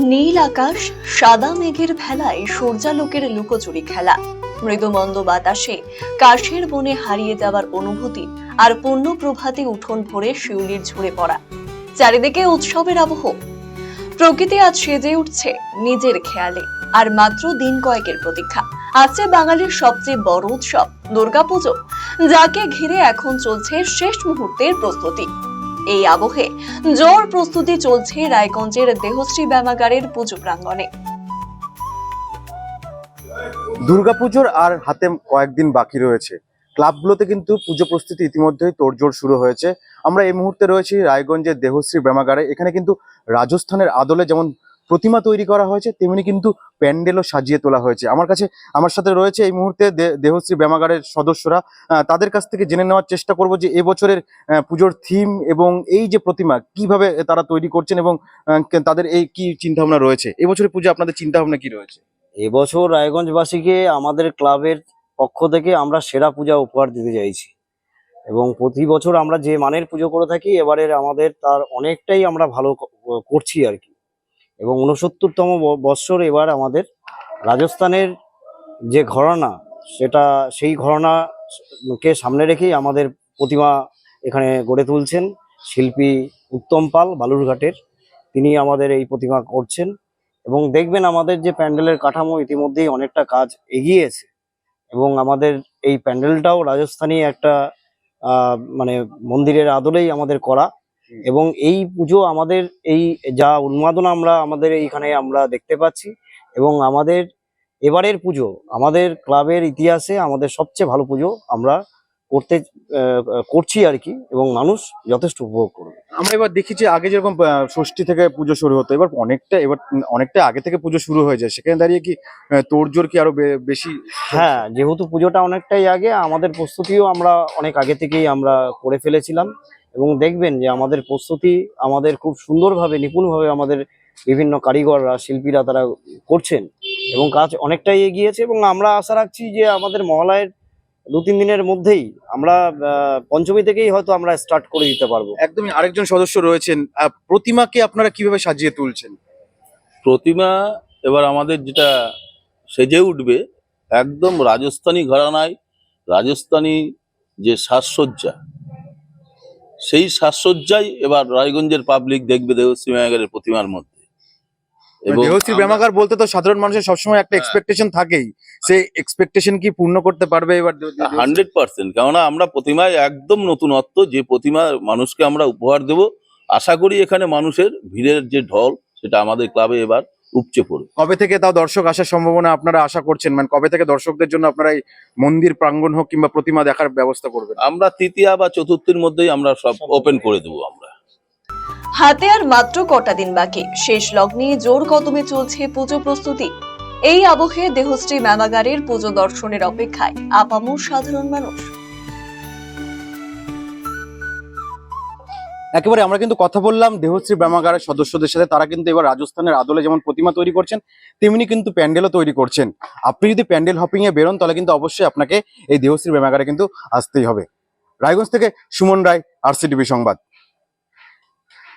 নীল আকাশ, সাদা মেঘের ভেলায় সূর্যালোকের লুকোচুরি খেলা। মৃদুমন্দ বাতাসে কাশের বনে হারিয়ে যাওয়ার অনুভূতি আর পূর্ণ প্রভাতে উঠোন ভরে শিউলির ঝরে পড়া। চারিদিকে উৎসবের আবহ। প্রকৃতি আজ সেজে উঠছে নিজের খেয়ালে, আর মাত্র দিন কয়েকের প্রতীক্ষা। আছে বাঙালির সবচেয়ে বড় উৎসব, দুর্গাপুজো, যাকে ঘিরে এখন চলছে শেষ মুহূর্তের প্রস্তুতি। এই আবহে জোর প্রস্তুতি চলছে রায়গঞ্জের দেহশ্রী ব্যামাগারের পুজো প্রাঙ্গণে। দুর্গাপুজোর আর হাতে কয়েকদিন বাকি রয়েছে। ক্লাবগুলোতে কিন্তু পুজো প্রস্তুতি ইতিমধ্যেই তোড়জোড় শুরু হয়েছে। আমরা এই মুহূর্তে রয়েছি রায়গঞ্জের দেহশ্রী ব্যামাগারে এখানে কিন্তু রাজস্থানের আদলে যেমন প্রতিমা তৈরি করা হয়েছে, তেমনি কিন্তু প্যান্ডেলও সাজিয়ে তোলা হয়েছে। আমার কাছে, আমার সাথে রয়েছে এই মুহূর্তে দেহশ্রী ব্যামাগারের সদস্যরা। তাদের কাছ থেকে জেনে নেওয়ার চেষ্টা করব যে এবছরের পুজোর থিম এবং এই যে প্রতিমা, কীভাবে তারা তৈরি করছেন এবং তাদের এই কি চিন্তাভাবনা রয়েছে? এবছরের পুজো আপনাদের চিন্তাভাবনা কি রয়েছে? এবছর রায়গঞ্জবাসীকে আমাদের ক্লাবের পক্ষ থেকে আমরা সেরা পূজা উপহার দিতে চাইছি। এবং প্রতি বছর আমরা যে মানের পুজো করে থাকি, এবারের আমাদের তার অনেকটাই আমরা ভালো করছি আর কি। এবং উনসত্তরতম বৎসর এবার আমাদের রাজস্থানের যে ঘরানা, সেটা, সেই ঘরানাকে সামনে রেখেই আমাদের প্রতিমা এখানে গড়ে তুলছেন শিল্পী উত্তম পাল বালুরঘাটের তিনি আমাদের এই প্রতিমা করছেন এবং দেখবেন আমাদের যে প্যান্ডেলের কাঠামো ইতিমধ্যেই অনেকটা কাজ এগিয়েছে এবং আমাদের এই প্যান্ডেলটাও রাজস্থানী একটা মানে মন্দিরের আদলেই আমাদের করা। এবং এই পুজো আমাদের এই যা উন্মাদনা আমরা আমাদের এইখানে আমরা দেখতে পাচ্ছি এবং আমাদের এবারের পুজো আমাদের ক্লাবের ইতিহাসে আমাদের সবচেয়ে ভালো পুজো আমরা করতে করছি আর কি এবং মানুষ যথেষ্ট উপভোগ করবে। আমরা এবার দেখি যে আগে যেরকম ষষ্ঠী থেকে পুজো শুরু হতো এবার অনেকটা এবার অনেকটা আগে থেকে পুজো শুরু হয়ে যায়। সেখানে দাঁড়িয়ে কি তোড়জোড় কি আরও বেশি হ্যাঁ যেহেতু পুজোটা অনেকটাই আগে আমাদের প্রস্তুতিও আমরা অনেক আগে থেকেই আমরা করে ফেলেছিলাম। এবং দেখবেন যে আমাদের প্রস্তুতি আমাদের খুব সুন্দরভাবে নিপুণভাবে আমাদের বিভিন্ন কারিগররা শিল্পীরা তারা করছেন এবং কাজ অনেকটাই এগিয়েছে এবং আমরা আশা রাখছি যে আমাদের মহালয়ের দু তিন দিনের মধ্যেই আমরা পঞ্চমী থেকেই হয়তো আমরা স্টার্ট করে দিতে পারব। একদমই আরেকজন সদস্য রয়েছেন আহ, প্রতিমাকে আপনারা কীভাবে সাজিয়ে তুলছেন? প্রতিমা এবার আমাদের যেটা সেজে উঠবে একদম রাজস্থানী ঘরানায় রাজস্থানী যে সাজসজ্জা সেই সাজসজ্জাই এবার রায়গঞ্জের পাবলিক দেখবে দেবশ্রী মায়াগারের প্রতিমার মধ্যে দেহশ্রী ব্যায়ামাগার বলতে তো সাধারণ মানুষের সবসময় একটা। এক্সপেকটেশন থাকেই সেই এক্সপেকটেশন কি পূর্ণ করতে পারবে এবার হান্ড্রেড পার্সেন্ট কেননা আমরা প্রতিমায় একদম নতুনত্ব যে প্রতিমা মানুষকে আমরা উপহার দেব আশা করি এখানে মানুষের ভিড়ের যে ঢল সেটা আমাদের ক্লাবে এবার উপচে পড়বে কবে থেকে তাও দর্শক আসার সম্ভাবনা আপনারা আশা করছেন? মানে কবে থেকে দর্শকদের জন্য আপনারা এই মন্দির প্রাঙ্গণ হোক কিংবা প্রতিমা দেখার ব্যবস্থা করবেন? আমরা তৃতীয়া বা চতুর্থীর মধ্যেই আমরা সব ওপেন করে দেবো আমরা। হাতে আর মাত্র কটা দিন বাকি। শেষ লগ্নে জোর কদমে চলছে পুজো প্রস্তুতি। এই আবহে দেহশ্রী ব্যায়ামাগারের পুজো দর্শনের অপেক্ষায় আপামর সাধারণ মানুষ। একেবারে আমরা কিন্তু কথা বললাম দেহশ্রী ব্যামাগারের সদস্যদের সাথে। তারা কিন্তু এবার রাজস্থানের আদলে যেমন প্রতিমা তৈরি করছেন, তেমনি কিন্তু প্যান্ডেলও তৈরি করছেন। আপনি যদি প্যান্ডেল হপিং এ বেরোন, তাহলে কিন্তু অবশ্যই আপনাকে এই দেহশ্রী ব্যায়ামাগারে কিন্তু আসতেই হবে। রায়গঞ্জ থেকে সুমন রায়, আর সংবাদ।